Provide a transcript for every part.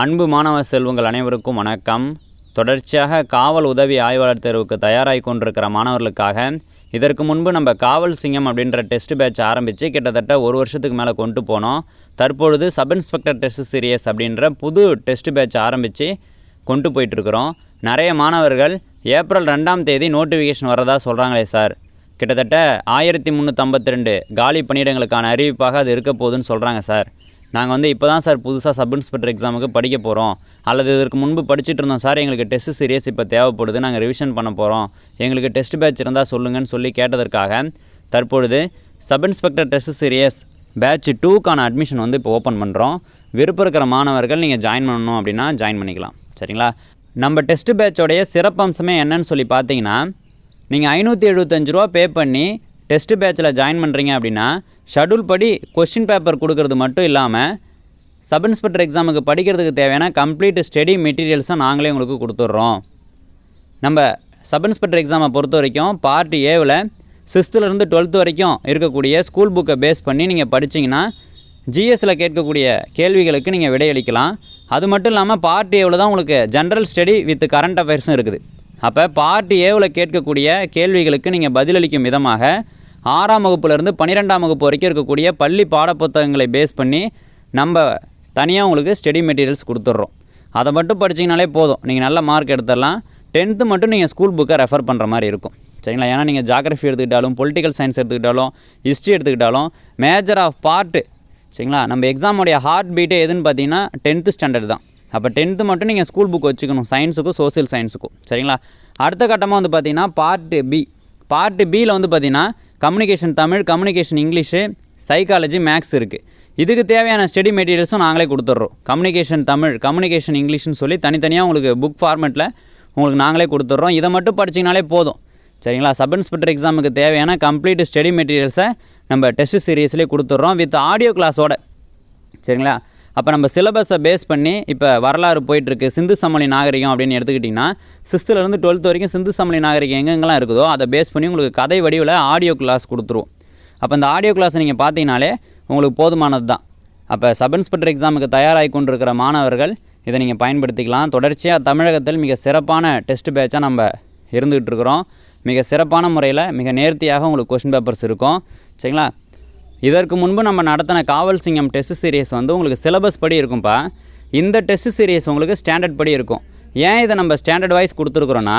அன்பு மாணவ செல்வங்கள் அனைவருக்கும் வணக்கம். தொடர்ச்சியாக காவல் உதவி ஆய்வாளர் தேர்வுக்கு தயாராகி கொண்டிருக்கிற மாணவர்களுக்காக இதற்கு முன்பு நம்ம காவல் சிங்கம் அப்படின்ற டெஸ்ட் பேட்ச் ஆரம்பித்து கிட்டத்தட்ட ஒரு வருஷத்துக்கு மேலே கொண்டு போனோம். தற்பொழுது சப் இன்ஸ்பெக்டர் டெஸ்ட் சீரியஸ் அப்படின்ற புது டெஸ்ட் பேட்ச் ஆரம்பித்து கொண்டு போயிட்டுருக்குறோம். நிறைய மாணவர்கள் ஏப்ரல் ரெண்டாம் தேதி நோட்டிஃபிகேஷன் வரதா சொல்கிறாங்களே சார். கிட்டத்தட்ட ஆயிரத்தி முந்நூற்றம்பத்தி ரெண்டு காலி பணியிடங்களுக்கான அறிவிப்பாக அது இருக்க போகுதுன்னு சொல்கிறாங்க சார். நாங்கள் வந்து இப்போ தான் சார் புதுசாக சப் இன்ஸ்பெக்டர் எக்ஸாமுக்கு படிக்க போகிறோம் அல்லது இதற்கு முன்பு படிச்சுட்டு இருந்தோம் சார் எங்களுக்கு டெஸ்ட் சீரியஸ் இப்போ தேவைப்படுது நாங்கள் ரிவிஷன் பண்ண போகிறோம் எங்களுக்கு டெஸ்ட் பேட்ச் இருந்தால் சொல்லுங்கன்னு சொல்லி கேட்டதற்காக தற்பொழுது sub inspector test series batch டூக்கான admission வந்து இப்போ ஓப்பன் பண்ணுறோம் விருப்பம் இருக்கிற மாணவர்கள் நீங்கள் ஜாயின் பண்ணணும் அப்படின்னா ஜாயின் பண்ணிக்கலாம். சரிங்களா? நம்ம டெஸ்ட் பேட்சோடைய சிறப்பம்சமே என்னன்னு சொல்லி பார்த்தீங்கன்னா நீங்கள் ஐநூற்றி எழுபத்தஞ்சு ரூபா பே பண்ணி டெஸ்ட் பேட்சில் ஜாயின் பண்ணுறீங்க அப்படின்னா ஷெடியூல் படி கொஸ்டின் பேப்பர் கொடுக்கறது மட்டும் இல்லாமல் சப் இன்ஸ்பெக்டர் எக்ஸாமுக்கு படிக்கிறதுக்கு தேவையான கம்ப்ளீட் ஸ்டடி மெட்டீரியல்ஸை நாங்களே உங்களுக்கு கொடுத்துட்றோம். நம்ம சப் இன்ஸ்பெக்டர் எக்ஸாமை பொறுத்த வரைக்கும் பார்ட் ஏவில் சிக்ஸ்த்துலேருந்து டுவெல்த்து வரைக்கும் இருக்கக்கூடிய ஸ்கூல் புக்கை பேஸ் பண்ணி நீங்கள் படிச்சிங்கன்னா ஜிஎஸ்சில் கேட்கக்கூடிய கேள்விகளுக்கு நீங்கள் விடையளிக்கலாம். அது மட்டும் இல்லாமல் பார்ட் ஏவில் தான் உங்களுக்கு ஜென்ரல் ஸ்டடி வித் கரண்ட் அஃபேர்ஸும் இருக்குது. அப்போ பார்ட் ஏவில் கேட்கக்கூடிய கேள்விகளுக்கு நீங்கள் பதிலளிக்கும் விதமாக ஆறாம் வகுப்புலேருந்து பன்னிரெண்டாம் வகுப்பு வரைக்கும் இருக்கக்கூடிய பள்ளி பாடப்புத்தகங்களை பேஸ் பண்ணி நம்ம தனியாக உங்களுக்கு ஸ்டடி மெட்டீரியல்ஸ் கொடுத்துட்றோம். அதை மட்டும் படிச்சிங்கனாலே போதும். நீங்கள் நல்ல மார்க் எடுத்துடலாம். டென்த்து மட்டும் நீங்கள் ஸ்கூல் புக்கை ரெஃபர் பண்ணுற மாதிரி இருக்கும். சரிங்களா? ஏன்னா நீங்கள் ஜாகிரஃபி எடுத்துக்கிட்டாலும் பொலிட்டிக்கல் சயின்ஸ் எடுத்துக்கிட்டாலும் ஹிஸ்ட்ரி எடுத்துக்கிட்டாலும் மேஜர் ஆஃப் பார்ட்டு சரிங்களா? நம்ம எக்ஸாமுடைய ஹார்ட் பீட்டே எதுன்னு பார்த்தீங்கன்னா டென்த்து ஸ்டாண்டர்ட் தான். அப்போ டென்த்து மட்டும் நீங்கள் ஸ்கூல் புக் வச்சுக்கணும். சயின்ஸுக்கும் சோசியல் சயின்ஸுக்கும் சரிங்களா? அடுத்த கட்டமாக வந்து பார்த்தீங்கன்னா பார்ட்டு பி பார்ட்டு பியில் வந்து பார்த்தீங்கன்னா communication Tamil communication English psychology maths இருக்குது இதுக்கு தேவையான ஸ்டடி மெட்டீரியல்ஸும் நாங்களே கொடுத்துட்றோம். கம்யூனிகேஷன் தமிழ் கம்யூனிகேஷன் இங்கிலீஷ்னு சொல்லி தனித்தனியாக உங்களுக்கு புக் ஃபார்மேட்டில் உங்களுக்கு நாங்களே கொடுத்துட்றோம். இதை மட்டும் படிச்சிங்கனாலே போதும். சரிங்களா? சப் இன்ஸ்பெக்டர் எக்ஸாமுக்கு தேவையான கம்ப்ளீட் ஸ்டடி மெட்டீரியல்ஸை நம்ம டெஸ்ட் சீரியஸ்லேயே கொடுத்துட்றோம். வித் ஆடியோ கிளாஸோட சரிங்களா? அப்போ நம்ம சிலபஸை பேஸ் பண்ணி இப்போ வரலாறு போயிட்டுருக்கு. சிந்து சமவெளி நாகரிகம் அப்படின்னு எடுத்துக்கிட்டிங்கன்னா சிக்ஸ்த்துலேருந்து டுவெல்த் வரைக்கும் சிந்து சமவெளி நாகரிகம் எங்கெங்கெல்லாம் இருக்குதோ அதை பேஸ் பண்ணி உங்களுக்கு கதை வடிவில் ஆடியோ கிளாஸ் கொடுத்துருவோம். அப்போ இந்த ஆடியோ கிளாஸ் நீங்கள் பார்த்தீங்கனாலே உங்களுக்கு போதுமானது தான். அப்போ சப் இன்ஸ்பெக்டர் எக்ஸாமுக்கு தயாராகி கொண்டிருக்கிற மாணவர்கள் இதை நீங்கள் பயன்படுத்திக்கலாம். தொடர்ச்சியாக தமிழகத்தில் மிக சிறப்பான டெஸ்ட் பேட்சாக நம்ம இருந்துகிட்டு இருக்கிறோம் மிக சிறப்பான முறையில் மிக நேர்த்தியாக உங்களுக்கு கொஷின் பேப்பர்ஸ் இருக்கும். சரிங்களா? இதற்கு முன்பு நம்ம நடத்தின காவல் சிங்கம் டெஸ்ட் சீரியஸ் வந்து உங்களுக்கு சிலபஸ் படி இருக்கும்ப்பா இந்த டெஸ்ட் சீரியஸ் உங்களுக்கு ஸ்டாண்டர்ட் படி இருக்கும். ஏன் இதை நம்ம ஸ்டாண்டர்ட் வைஸ் கொடுத்துருக்குறோன்னா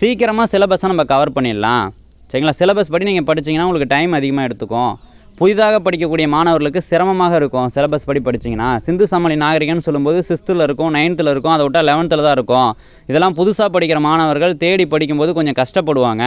சீக்கிரமாக சிலபஸை நம்ம கவர் பண்ணிடலாம். சரிங்களா? சிலபஸ் படி நீங்கள் படிச்சீங்கன்னா உங்களுக்கு டைம் அதிகமாக எடுத்துக்கும். புதிதாக படிக்கக்கூடிய மாணவர்களுக்கு சிரமமாக இருக்கும் சிலபஸ் படி படிச்சிங்கன்னா சிந்து சமணி நாகரிகம்னு சொல்லும்போது சிக்ஸ்த்தில் இருக்கும் நைன்த்தில் இருக்கும் அதை விட்டால் லெவன்த்தில் தான் இருக்கும். இதெல்லாம் புதுசாக படிக்கிற மாணவர்கள் தேடி படிக்கும்போது கொஞ்சம் கஷ்டப்படுவாங்க.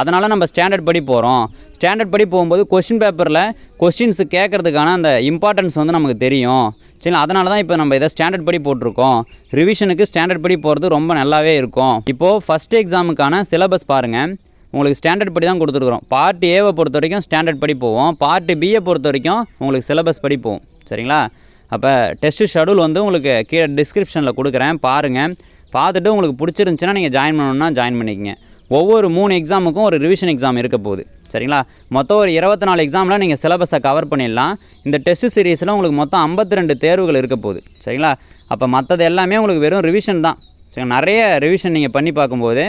அதனால் நம்ம ஸ்டாண்டர்ட் படி போகிறோம் ஸ்டாண்டர்ட் படி போகும்போது கொஷின் பேப்பரில் கொஷின்ஸு கேட்குறதுக்கான அந்த இம்பார்ட்டன்ஸ் வந்து நமக்கு தெரியும். சரி அதனால தான் இப்போ நம்ம இதை ஸ்டாண்டர்ட் படி போட்டிருக்கோம். ரிவிஷனுக்கு ஸ்டாண்டர்ட் படி போகிறது ரொம்ப நல்லாவே இருக்கும். இப்போது ஃபஸ்ட் எக்ஸாமுக்கான சிலபஸ் பாருங்கள் உங்களுக்கு ஸ்டாண்டர்ட் படி தான் கொடுத்துருக்குறோம். பார்ட் ஏவை பொறுத்த வரைக்கும் ஸ்டாண்டர்ட் படி போவோம். பார்ட் பியை பொறுத்த வரைக்கும் உங்களுக்கு சிலபஸ் படி போவோம் சரிங்களா? அப்போ டெஸ்ட் ஷெடியூல் வந்து உங்களுக்கு கீழே டிஸ்கிரிப்ஷனில் கொடுக்குறேன். பாருங்கள் பார்த்துட்டு உங்களுக்கு பிடிச்சிருந்துச்சின்னா நீங்கள் ஜாயின் பண்ணணுன்னா ஜாயின் பண்ணிக்கங்க. ஒவ்வொரு மூணு எக்ஸாமுக்கும் ஒரு ரிவிஷன் எக்ஸாம் இருக்க போகுது. சரிங்களா? மொத்தம் ஒரு இருபத்தி நாலு எக்ஸாமில் நீங்கள் சிலபஸை கவர் பண்ணிடலாம். இந்த டெஸ்ட் சீரீஸில் உங்களுக்கு மொத்தம் ஐம்பத்தி ரெண்டு தேர்வுகள் இருக்க போகுது. சரிங்களா? அப்போ மற்றது எல்லாமே உங்களுக்கு வெறும் ரிவிஷன் தான். சரி நிறைய ரிவிஷன் நீங்கள் பண்ணி பார்க்கும்போது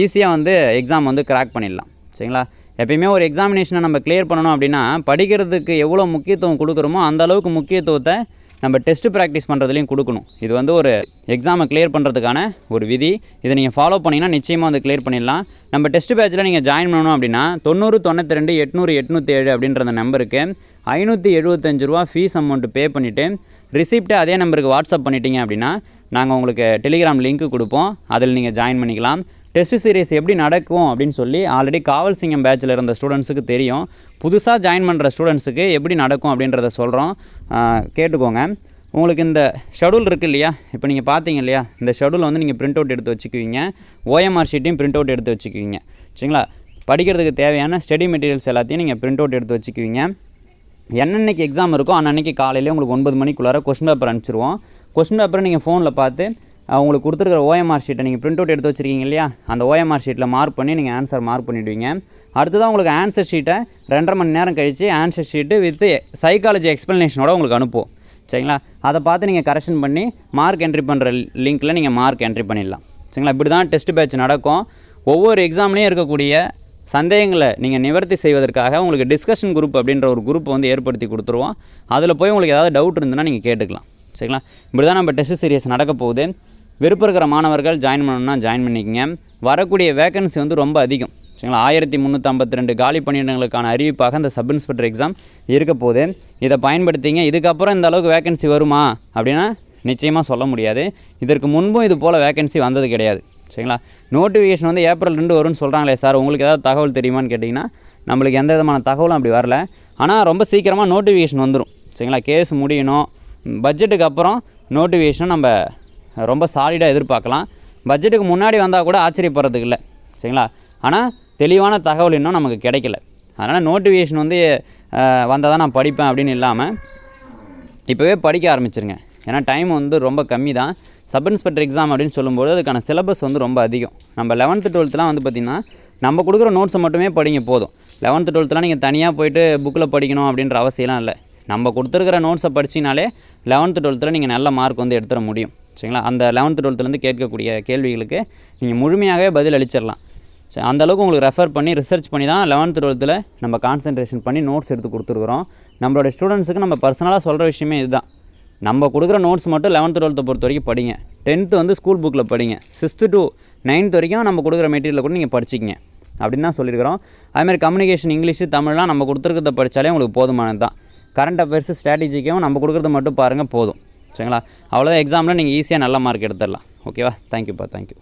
ஈஸியாக வந்து எக்ஸாம் வந்து கிராக் பண்ணிடலாம். சரிங்களா? எப்பயுமே ஒரு எக்ஸாமினேஷனை நம்ம கிளியர் பண்ணணும் அப்படின்னா படிக்கிறதுக்கு எவ்வளோ முக்கியத்துவம் கொடுக்குறோமோ அந்த அளவுக்கு முக்கியத்துவத்தை நம்ம டெஸ்ட்டு ப்ராக்டிஸ் பண்ணுறதுலையும் கொடுக்கணும். இது வந்து ஒரு எக்ஸாமை கிளியர் பண்ணுறதுக்கான ஒரு விதி. இதை நீங்கள் ஃபாலோ பண்ணிங்கன்னா நிச்சயமாக வந்து கிளியர் பண்ணிடலாம். நம்ம டெஸ்ட் பேட்சில் நீங்கள் ஜாயின் பண்ணணும் அப்படின்னா தொண்ணூறு தொண்ணூற்றி ரெண்டு எட்நூறு எட்நூற்றி ஏழு அப்படின்ற அந்த நம்பருக்கு ஐநூற்றி எழுபத்தஞ்சு ரூபா ஃபீஸ் அமௌண்ட்டு பே பண்ணிவிட்டு ரிசிப்ட்டை அதே நம்பருக்கு வாட்ஸ்அப் பண்ணிட்டீங்க அப்படின்னா நாங்கள் உங்களுக்கு டெலிகிராம் லிங்க் கொடுப்போம். அதில் நீங்கள் ஜாயின் பண்ணிக்கலாம். டெஸ்ட் சீரிஸ் எப்படி நடக்கும் அப்படின்னு சொல்லி ஆல்ரெடி காவல் சிங்கம் பேட்சில் இருந்த ஸ்டூடெண்ட்ஸுக்கு தெரியும். புதுசாக ஜாயின் பண்ணுற ஸ்டூடெண்ட்ஸுக்கு எப்படி நடக்கும் அப்படின்றத சொல்கிறோம் கேட்டுக்கோங்க. உங்களுக்கு இந்த ஷெடியூல் இருக்குது இல்லையா? இப்போ நீங்கள் பார்த்தீங்க இல்லையா? இந்த ஷெடியூல் வந்து நீங்கள் பிரிண்ட் அவுட் எடுத்து வச்சுக்குவீங்க. ஓஎம்ஆர் ஷீட்டையும் பிரிண்ட் அவுட் எடுத்து வச்சுக்குவீங்க. சரிங்களா? படிக்கிறதுக்கு தேவையான ஸ்டடி மெட்டீரியல்ஸ் எல்லாத்தையும் நீங்கள் பிரிண்ட் அவுட் எடுத்து வச்சுக்குவீங்க. என்னென்னைக்கு எக்ஸாம் இருக்கோ அன்னன்னைக்கு காலையிலே உங்களுக்கு ஒன்பது மணிக்குள்ளார கொஸ்டின் பேப்பர் அனுப்பிச்சிருவோம். கொஸ்டின் பேப்பரை நீங்கள் ஃபோனில் பார்த்து உங்களுக்கு கொடுத்துருக்குற ஓஎம்ஆர் ஷீட்டை நீங்கள் பிரிண்ட் அவுட் எடுத்து வச்சிருக்கீங்க இல்லையா? அந்த ஓஎம்ஆர் ஷீட்டில் மார்க் பண்ணி நீங்கள் ஆன்சர் மார்க் பண்ணிவிடுவீங்க அடுத்ததான் உங்களுக்கு ஆன்சர் ஷீட்டை ரெண்டரை மணி நேரம் கழித்து ஆன்சர் ஷீட்டு வித் சைக்காலஜி எக்ஸ்ப்ளனேஷனோட உங்களுக்கு அனுப்புவோம். சரிங்களா? அதை பார்த்து நீங்கள் கரெக்ஷன் பண்ணி மார்க் என்ட்ரி பண்ணுற லிங்க்கில் நீங்கள் மார்க் என்ட்ரி பண்ணிடலாம். சரிங்களா? இப்படி தான் டெஸ்ட் பேட்ச் நடக்கும். ஒவ்வொரு எக்ஸாம்லேயும் இருக்கக்கூடிய சந்தேகங்களை நீங்கள் நிவர்த்தி செய்வதற்காக உங்களுக்கு டிஸ்கஷன் குரூப் அப்படின்ற ஒரு குரூப்பை வந்து ஏற்படுத்தி கொடுத்துருவோம். அதில் போய் உங்களுக்கு ஏதாவது டவுட் இருந்ததுன்னா நீங்கள் கேட்டுக்கலாம். சரிங்களா? இப்படி தான் நம்ம டெஸ்ட் சீரியஸ் நடக்க போகுது. விருப்பம் இருக்கிற மாணவர்கள் ஜாயின் பண்ணணும்னா ஜாயின் பண்ணிக்கங்க. வரக்கூடிய வேகன்சி வந்து ரொம்ப அதிகம். சரிங்களா? ஆயிரத்தி முந்நூற்றம்பத்தி ரெண்டு காலி பணியிடங்களுக்கான அறிவிப்பாக இந்த சப் இன்ஸ்பெக்டர் எக்ஸாம் இருக்க போது இதை பயன்படுத்திங்க. இதுக்கப்புறம் இந்த அளவுக்கு வேகன்சி வருமா? அப்படின்னா நிச்சயமாக சொல்ல முடியாது. இதற்கு முன்பும் இது போல் வேகன்சி வந்தது கிடையாது. சரிங்களா? நோட்டிஃபிகேஷன் வந்து ஏப்ரல் ரெண்டு வரும்னு சொல்கிறாங்களே சார் உங்களுக்கு ஏதாவது தகவல் தெரியுமான்னு கேட்டிங்கன்னா நம்மளுக்கு எந்த விதமான தகவலும் அப்படி வரல. ஆனால் ரொம்ப சீக்கிரமாக நோட்டிஃபிகேஷன் வந்துடும் சரிங்களா? கேஸ் முடியணும். பட்ஜெட்டுக்கு அப்புறம் நோட்டிஃபிகேஷன் நம்ம ரொம்ப சாலிடாக எதிர்பார்க்கலாம். பட்ஜெட்டுக்கு முன்னாடி வந்தால் கூட ஆச்சரியப்படுறதுக்கு இல்லை. சரிங்களா? ஆனால் தெளிவான தகவல் இன்னும் நமக்கு கிடைக்கல. அதனால் நோட்டிஃபிகேஷன் வந்து வந்தால் தான் நான் படிப்பேன் அப்படின்னு இல்லாமல் இப்போவே படிக்க ஆரம்பிச்சிருங்க. ஏன்னா டைம் வந்து ரொம்ப கம்மி தான். சப் இன்ஸ்பெக்டர் எக்ஸாம் அப்படின்னு சொல்லும்போது அதுக்கான சிலபஸ் வந்து ரொம்ப அதிகம். நம்ம லெவன்த்து டுவெல்த்துலாம் வந்து பார்த்திங்கன்னா நம்ம கொடுக்குற நோட்ஸை மட்டுமே படிங்க போதும். லெவன்த்து டுவெல்த்துலாம் நீங்கள் தனியாக போயிட்டு புக்கில் படிக்கணும் அப்படின்ற அவசியம்லாம் இல்லை. நம்ம கொடுத்துருக்கிற நோட்ஸை படிச்சினாலே லெவன்த்து டுவெல்த்தில் நீங்கள் நல்ல மார்க் வந்து எடுத்துட முடியும். சரிங்களா? அந்த லெவன்த்து டுவெல்த்துலேருந்து கேட்கக்கூடிய கேள்விகளுக்கு நீங்கள் முழுமையாகவே பதில் அளிச்சிடலாம் சரி அந்த அளவுக்கு உங்களுக்கு ரெஃபர் பண்ணி ரிசர்ச் பண்ணி தான் லெவன்த்து டுவெல்த்தில் நம்ம கான்சன்ட்ரேஷன் பண்ணி நோட்ஸ் எடுத்து கொடுத்துருக்குறோம். நம்மளோட ஸ்டூடெண்ட்ஸுக்கு நம்ம பர்சனலாக சொல்கிற விஷயமே இதுதான். நம்ம கொடுக்குற நோட்ஸ் மட்டும் லெவன்த்து டுவெல்த்தை பொறுத்த வரைக்கும் படிங்க. டென்த்து வந்து ஸ்கூல் புக்கில் படிங்க. சிக்ஸ்த்து டு நைன்த் வரைக்கும் நம்ம கொடுக்குற மெட்டீரியல் கூட நீங்கள் படிச்சிக்கங்க. அப்படின்னு தான் சொல்லியிருக்கிறோம். அதுமாதிரி கம்யூனிகேஷன் இங்கிலீஷு தமிழ்லாம் நம்ம கொடுத்துருக்கிறத படித்தாலே உங்களுக்கு போதுமானது தான் கரண்ட் அஃபேர்ஸு ஸ்ட்ராட்டஜிக்கும் நம்ம கொடுக்குறத மட்டும் பாருங்கள் போதும். சரிங்களா? அவ்வளோதான் எக்ஸாமில் நீங்கள் ஈஸியாக நல்ல மார்க் எடுத்துடலாம். ஓகேவா தேங்க்யூப்பா தேங்க்யூ